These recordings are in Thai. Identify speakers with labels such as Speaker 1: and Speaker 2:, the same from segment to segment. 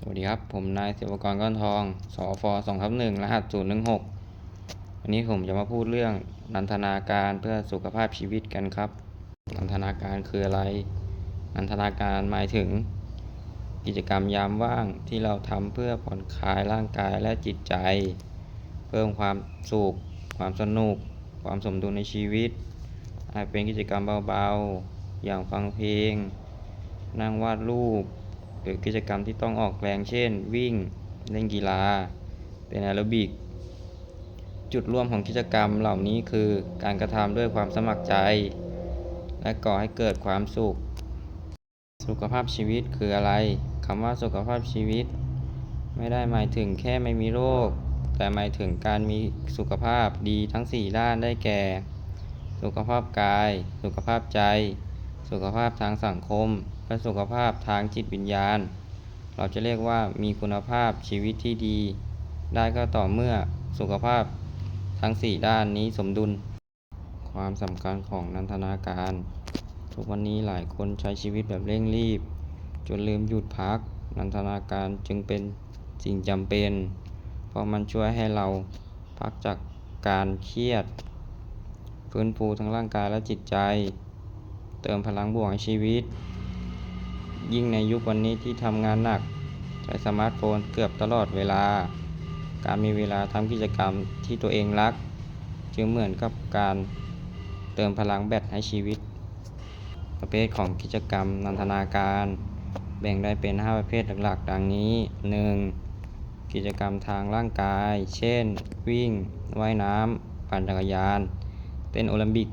Speaker 1: สวัสดีครับ ผมนายศิวกรก้อนทองสฟสองทับหนึ่งรหัสศูนย์หนึ่งหกวันนี้ผมจะมาพูดเรื่องนันทนาการเพื่อสุขภาพชีวิตกันครับ นันทนาการคืออะไร นันทนาการหมายถึง กิจกรรมยามว่างที่เราทำเพื่อผ่อนคลายร่างกายและจิตใจ เพิ่มความสุข ความสนุก ความสมดุลในชีวิต อาจเป็นกิจกรรมเบาๆ อย่างฟังเพลง นั่งวาดรูป หรือกิจกรรมที่ต้องออกแรงเช่น วิ่งเล่นกีฬา เป็นแอโรบิก จุดร่วมของกิจกรรมเหล่านี้คือการกระทำด้วยความสมัครใจ และก่อให้เกิดความสุข สุขภาพชีวิตคืออะไรคำว่าสุขภาพชีวิต ไม่ได้หมายถึงแค่ไม่มีโรค แต่หมายถึงการมีสุขภาพดีทั้ง 4 ด้านได้แก่ สุขภาพกาย สุขภาพใจ สุขภาพทางสังคม และสุขภาพทางจิตวิญญาณ เราจะเรียกว่ามีคุณภาพชีวิตที่ดี ได้ก็ต่อเมื่อสุขภาพทั้ง 4 ด้านนี้สมดุล ความสำคัญของนันทนาการ ทุกวันนี้หลายคนใช้ชีวิตแบบเร่งรีบ จนลืมหยุดพัก นันทนาการจึงเป็นสิ่งจำเป็น เพราะมันช่วยให้เราพักจากการเครียด ฟื้นฟูทั้งร่างกายและจิตใจ เติมพลังบวกให้ชีวิต ยิ่งในยุควันนี้ที่ทำงานหนัก ใช้สมาร์ทโฟนเกือบตลอดเวลา การมีเวลาทำกิจกรรมที่ตัวเองรัก จึงเหมือนกับการเติมพลังแบตให้ชีวิต ประเภทของกิจกรรมนันทนาการ แบ่งได้เป็น 5 ประเภทหลักๆ ดังนี้ 1. กิจกรรมทางร่างกาย เช่น วิ่ง ว่ายน้ำปั่นจักรยาน เต้นโอลิมปิก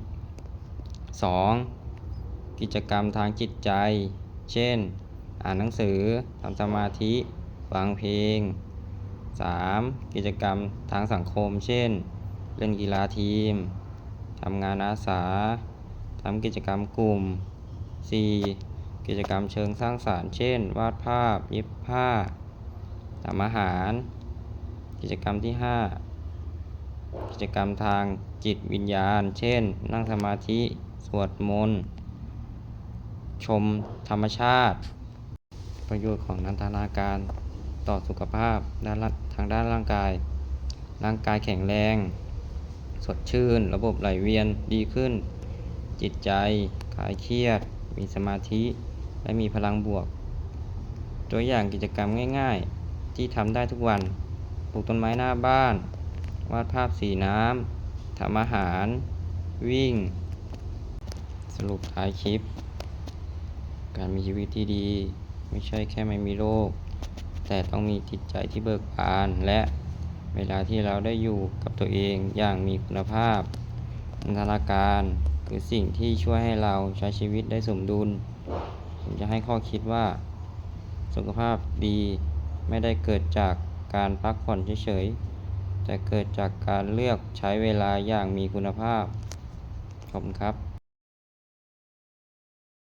Speaker 1: 2. กิจกรรมทางจิตใจ เช่น อ่านหนังสือทำสมาธิฟังเพลง 3. กิจกรรมทางสังคม เช่น เล่นกีฬาทีมทำงานอาสาทำกิจกรรมกลุ่ม 4. กิจกรรมเชิงสร้างสารรค์ เช่น วาดภาพ เย็บผ้าทำอาหาร กิจกรรมที่ 5 กิจกรรมทางจิตวิญญาณ เช่น นั่งสมาธิ สวดมนต์ ชมธรรมชาติ ประโยชน์ของนันทนาการต่อสุขภาพด้านทางด้านร่างกาย ร่างกายแข็งแรง สดชื่น ระบบไหลเวียนดีขึ้น จิตใจคลายเครียด มีสมาธิ และมีพลังบวก ตัวอย่างกิจกรรมง่ายๆ ที่ทำได้ทุกวัน ปลูกต้นไม้หน้าบ้าน วาดภาพสีน้ำทำอาหาร วิ่ง สรุปท้ายคลิป การมีชีวิตที่ดี ไม่ใช่แค่ไม่มีโรค แต่ต้องมีจิตใจที่เบิกบาน และเวลาที่เราได้อยู่กับตัวเองอย่างมีคุณภาพนันทนาการคือสิ่งที่ช่วยให้เราใช้ชีวิตได้สมดุล ผมจะให้ข้อคิดว่า สุขภาพดีไม่ได้เกิดจากการพักผ่อนเฉยๆแต่เกิดจากการเลือกใช้เวลาอย่างมีคุณภาพ ขอบคุณครับ